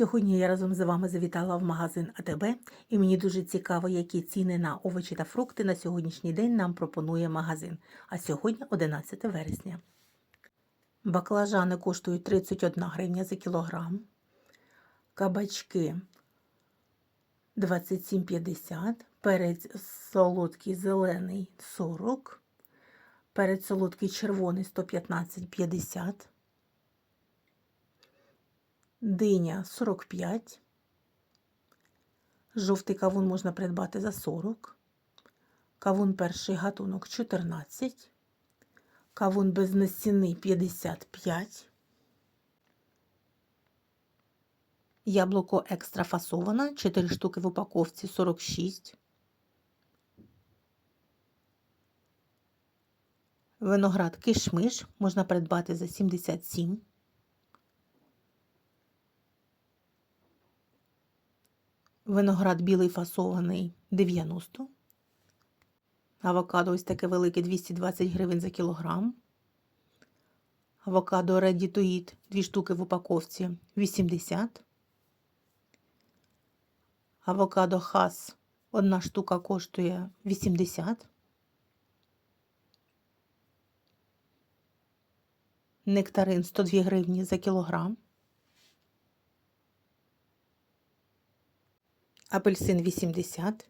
Сьогодні я разом з вами завітала в магазин АТБ, і мені дуже цікаво, які ціни на овочі та фрукти на сьогоднішній день нам пропонує магазин. А сьогодні 11 вересня. Баклажани коштують 31 гривня за кілограм. Кабачки 27,50. Перець солодкий зелений 40. Перець солодкий червоний 115,50. Диня 45. Жовтий кавун можна придбати за 40. Кавун перший гатунок 14. Кавун без насіни 55. Яблуко екстра фасоване 4 штуки в упаковці 46. Виноград кишмиш можна придбати за 77. Виноград білий фасований 90. Авокадо ось таке велике 220 гривень за кілограм. Авокадо Eat 2 штуки в упаковці 80. Авокадо Хас одна штука коштує 80. Нектарин 102 гривні за кілограм. Апельсин 80,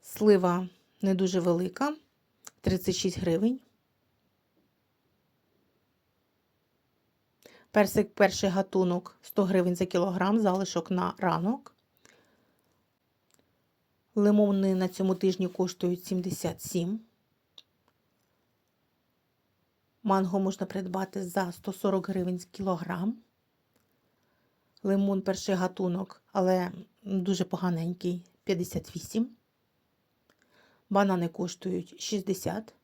слива не дуже велика, 36 гривень. Персик перший гатунок 100 гривень за кілограм, залишок на ранок. Лимони на цьому тижні коштують 77. Манго можна придбати за 140 гривень з кілограм. Лимон перший гатунок, але дуже поганенький 58. Банани коштують 60.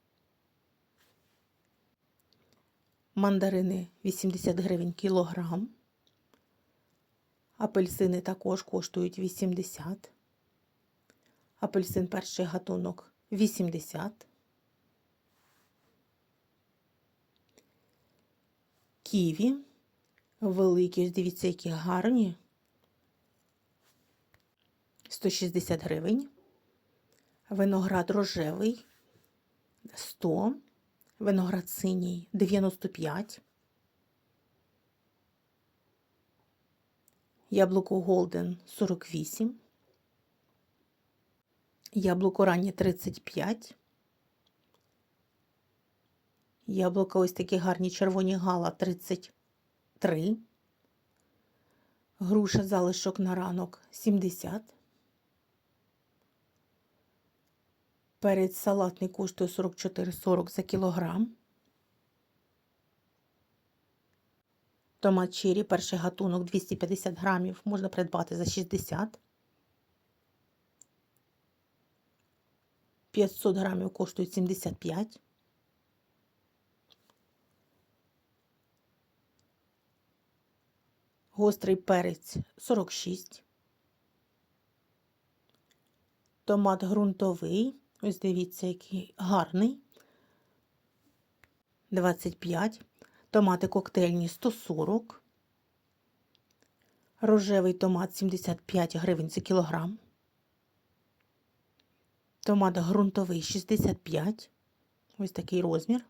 Мандарини 80 гривень кілограм. Апельсини також коштують 80. Апельсин перший гатунок 80. Ківі великі, дивіться, які гарні. 160 гривень. Виноград рожевий 100. Виноград синій 95. Яблуко Голден 48. Яблуко раннє 35. Яблука ось такі гарні червоні гала 30. 3. Груша залишок на ранок 70. Перець салатний коштує 44,40 за кілограм. Томат чері, перший гатунок 250 грамів, можна придбати за 60. 500 грамів коштують 75. гострий перець 46. Томат ґрунтовий. Ось дивіться, який гарний. 25. Томати коктейльні 140. Рожевий томат 75 гривень за кілограм. Томат ґрунтовий 65. Ось такий розмір.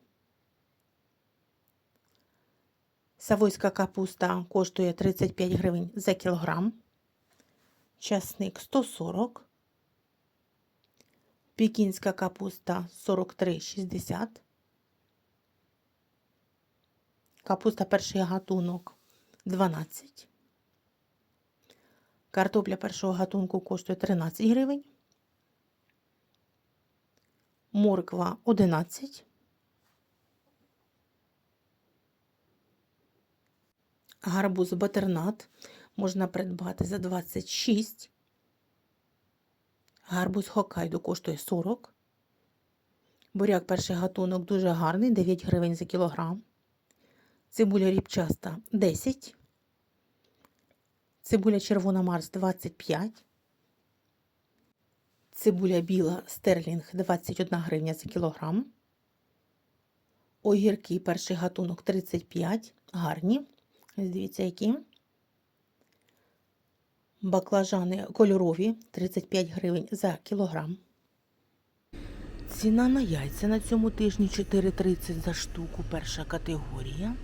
Савойська капуста коштує 35 гривень за кілограм. Часник 140. Пікінська капуста 43,60. Капуста перший гатунок 12. Картопля першого гатунку коштує 13 гривень. Морква 11. Гарбуз батернат можна придбати за 26. Гарбуз Хокайдо коштує 40. Буряк перший гатунок дуже гарний, 9 гривень за кілограм. Цибуля ріпчаста 10. Цибуля червона Марс 25. Цибуля біла стерлінг 21 гривня за кілограм. Огірки перший гатунок 35. Гарні. Дивіться, які. Баклажани кольорові 35 гривень за кілограм. Ціна на яйця на цьому тижні 4,30 за штуку, перша категорія.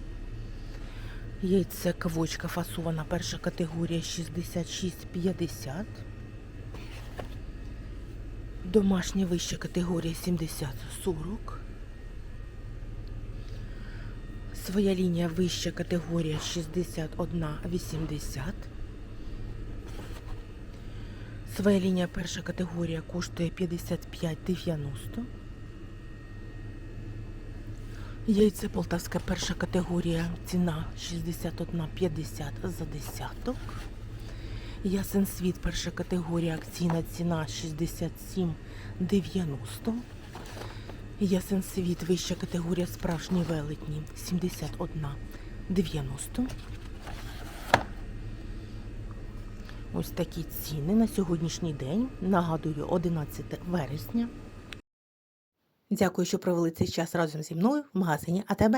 Яйце кавочка фасована, перша категорія 66,50. Домашня вища категорія 70-40. Своя лінія вища категорія 61,80. Своя лінія перша категорія коштує 55,90. Яйце полтавська перша категорія ціна 61,50 за десяток. Ясен світ перша категорія акційна ціна 67,90. Ясен світ вища категорія справжні велетні 71,90. Ось такі ціни на сьогоднішній день. Нагадую, 11 вересня. Дякую, що провели цей час разом зі мною в магазині АТБ.